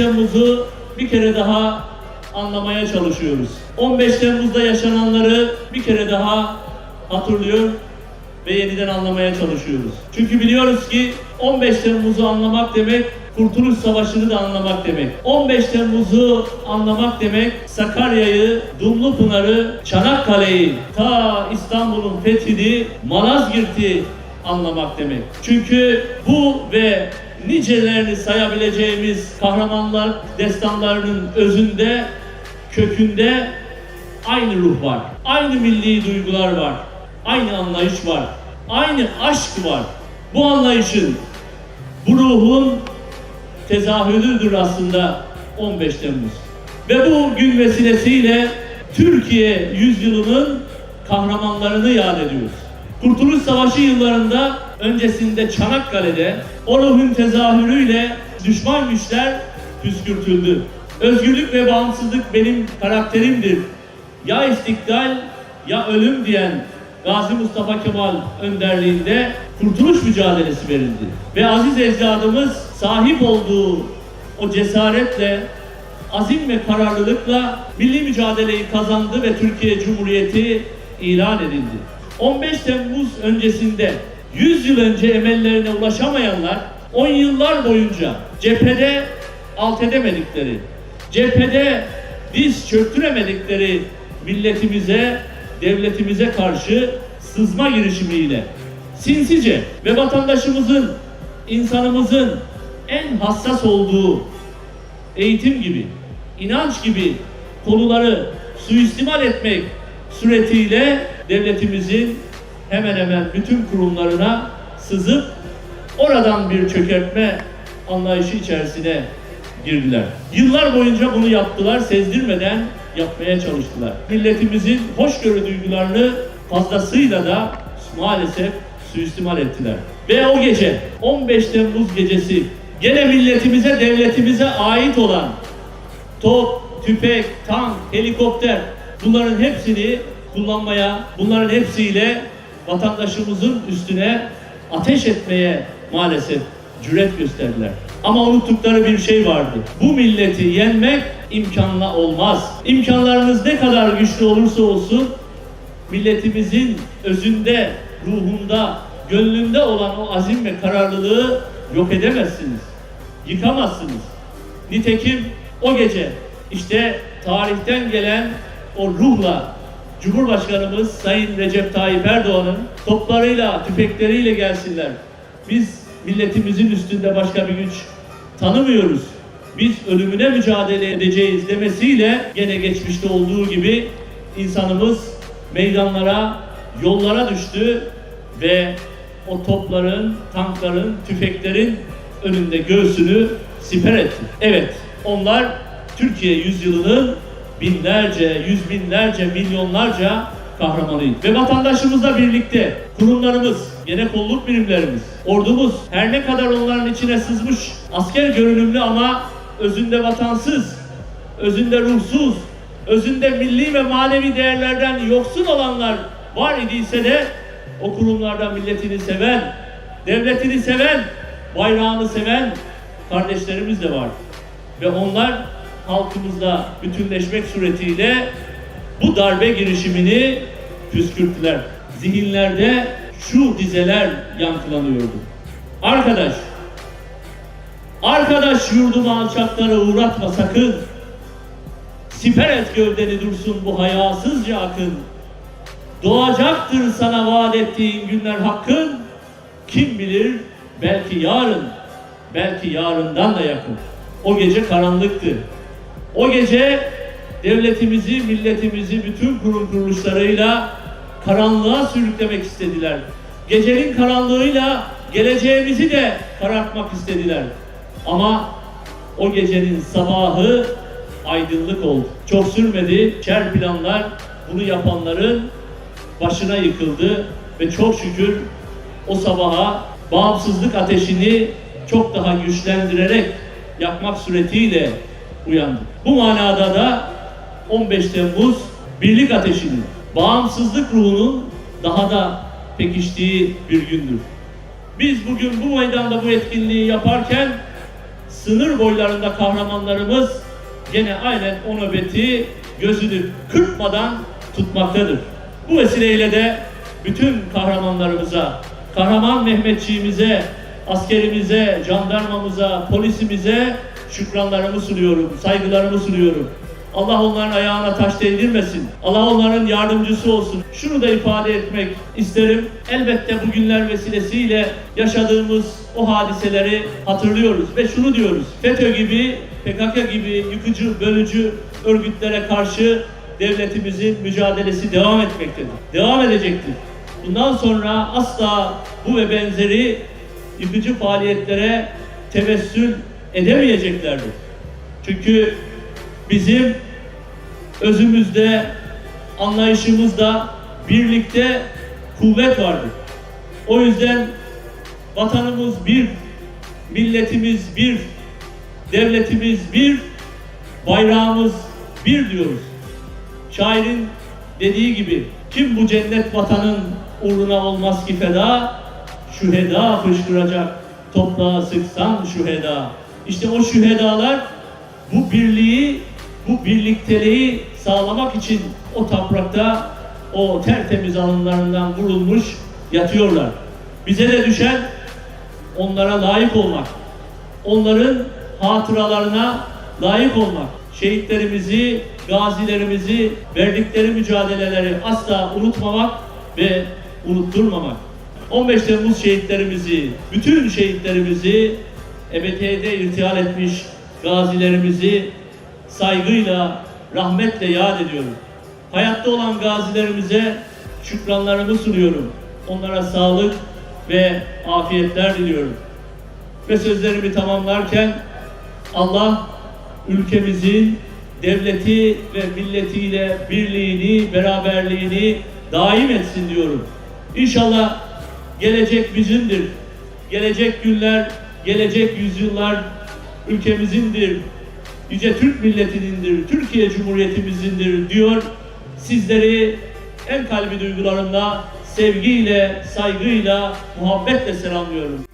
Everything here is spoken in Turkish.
15 Temmuz'u bir kere daha anlamaya çalışıyoruz. 15 Temmuz'da yaşananları bir kere daha hatırlıyor ve yeniden anlamaya çalışıyoruz. Çünkü biliyoruz ki 15 Temmuz'u anlamak demek Kurtuluş Savaşı'nı da anlamak demek. 15 Temmuz'u anlamak demek Sakarya'yı, Dumlupınar'ı, Çanakkale'yi, ta İstanbul'un fethini, Malazgirt'i anlamak demek. Çünkü bu ve nicelerini sayabileceğimiz kahramanlar destanlarının özünde, kökünde aynı ruh var. Aynı milli duygular var. Aynı anlayış var. Aynı aşk var. Bu anlayışın, bu ruhun tezahürüdür aslında 15 Temmuz. Ve bu gün vesilesiyle Türkiye yüzyılının kahramanlarını yad ediyoruz. Kurtuluş Savaşı yıllarında öncesinde Çanakkale'de o ruhun tezahürüyle düşman güçler püskürtüldü. Özgürlük ve bağımsızlık benim karakterimdir. Ya istiklal ya ölüm diyen Gazi Mustafa Kemal önderliğinde kurtuluş mücadelesi verildi. Ve aziz ecdadımız sahip olduğu o cesaretle, azim ve kararlılıkla milli mücadeleyi kazandı ve Türkiye Cumhuriyeti ilan edildi. 15 Temmuz öncesinde 100 yıl önce emellerine ulaşamayanlar 10 yıllar boyunca cephede alt edemedikleri, cephede diz çöktüremedikleri milletimize, devletimize karşı sızma girişimiyle sinsice ve vatandaşımızın, insanımızın en hassas olduğu eğitim gibi, inanç gibi konuları suistimal etmek suretiyle devletimizin hemen hemen bütün kurumlarına sızıp oradan bir çökertme anlayışı içerisine girdiler. Yıllar boyunca bunu yaptılar, sezdirmeden yapmaya çalıştılar. Milletimizin hoşgörü duygularını fazlasıyla da maalesef suistimal ettiler. Ve o gece 15 Temmuz gecesi gene milletimize, devletimize ait olan top, tüfek, tank, helikopter bunların hepsini kullanmaya, bunların hepsiyle vatandaşımızın üstüne ateş etmeye maalesef cüret gösterdiler. Ama unuttukları bir şey vardı. Bu milleti yenmek imkanla olmaz. İmkanlarınız ne kadar güçlü olursa olsun milletimizin özünde, ruhunda, gönlünde olan o azim ve kararlılığı yok edemezsiniz. Yıkamazsınız. Nitekim o gece işte tarihten gelen o ruhla Cumhurbaşkanımız Sayın Recep Tayyip Erdoğan'ın toplarıyla, tüfekleriyle gelsinler. Biz milletimizin üstünde başka bir güç tanımıyoruz. Biz ölümüne mücadele edeceğiz demesiyle gene geçmişte olduğu gibi insanımız meydanlara, yollara düştü ve o topların, tankların, tüfeklerin önünde göğsünü siper etti. Evet, onlar Türkiye yüzyılının binlerce, yüz binlerce, milyonlarca kahramanıydı. Ve vatandaşımızla birlikte kurumlarımız, gene kolluk birimlerimiz, ordumuz her ne kadar onların içine sızmış asker görünümlü ama özünde vatansız, özünde ruhsuz, özünde milli ve manevi değerlerden yoksun olanlar var idiyse de o kurumlardan milletini seven, devletini seven, bayrağını seven kardeşlerimiz de var. Ve onlar halkımızla bütünleşmek suretiyle bu darbe girişimini püskürttüler. Zihinlerde şu dizeler yankılanıyordu. Arkadaş, arkadaş yurdumu alçaklara uğratma sakın. Siper et gövdeni dursun bu hayasızca akın. Doğacaktır sana vaat ettiğin günler hakkın. Kim bilir belki yarın, belki yarından da yakın. O gece karanlıktı. O gece devletimizi, milletimizi bütün kurum kuruluşlarıyla karanlığa sürüklemek istediler. Gecenin karanlığıyla geleceğimizi de karartmak istediler. Ama o gecenin sabahı aydınlık oldu. Çok sürmedi. Şer planlar bunu yapanların başına yıkıldı ve çok şükür o sabaha bağımsızlık ateşini çok daha güçlendirerek yakmak suretiyle uyandık. Bu manada da 15 Temmuz birlik ateşinin, bağımsızlık ruhunun daha da pekiştiği bir gündür. Biz bugün bu meydanda bu etkinliği yaparken sınır boylarında kahramanlarımız gene aynen o nöbeti gözünü kırpmadan tutmaktadır. Bu vesileyle de bütün kahramanlarımıza, kahraman Mehmetçiğimize, askerimize, jandarmamıza, polisimize şükranlarımı sunuyorum, saygılarımı sunuyorum. Allah onların ayağına taş değdirmesin. Allah onların yardımcısı olsun. Şunu da ifade etmek isterim. Elbette bugünler vesilesiyle yaşadığımız o hadiseleri hatırlıyoruz ve şunu diyoruz. FETÖ gibi, PKK gibi yıkıcı, bölücü örgütlere karşı devletimizin mücadelesi devam etmektedir. Devam edecektir. Bundan sonra asla bu ve benzeri yıkıcı faaliyetlere tevessül edemeyeceklerdir. Çünkü bizim özümüzde, anlayışımızda birlikte kuvvet vardır. O yüzden vatanımız bir, milletimiz bir, devletimiz bir, bayrağımız bir diyoruz. Şairin dediği gibi kim bu cennet vatanın uğruna olmaz ki feda, şüheda fışkıracak toprağa sıksan şüheda. İşte o şühedalar bu birliği, bu birlikteliği sağlamak için o toprakta o tertemiz alınlarından vurulmuş yatıyorlar. Bize de düşen onlara layık olmak. Onların hatıralarına layık olmak. Şehitlerimizi, gazilerimizi, verdikleri mücadeleleri asla unutmamak ve unutturmamak. 15 Temmuz şehitlerimizi, bütün şehitlerimizi ebediyede irtihal etmiş gazilerimizi saygıyla, rahmetle yad ediyorum. Hayatta olan gazilerimize şükranlarımı sunuyorum. Onlara sağlık ve afiyetler diliyorum. Ve sözlerimi tamamlarken Allah ülkemizin devleti ve milletiyle birliğini, beraberliğini daim etsin diyorum. İnşallah gelecek bizimdir. Gelecek günler, gelecek yüzyıllar ülkemizindir. Yüce Türk milletinindir, Türkiye Cumhuriyetimizindir diyor. Sizleri en kalbi duygularımla sevgiyle, saygıyla, muhabbetle selamlıyorum.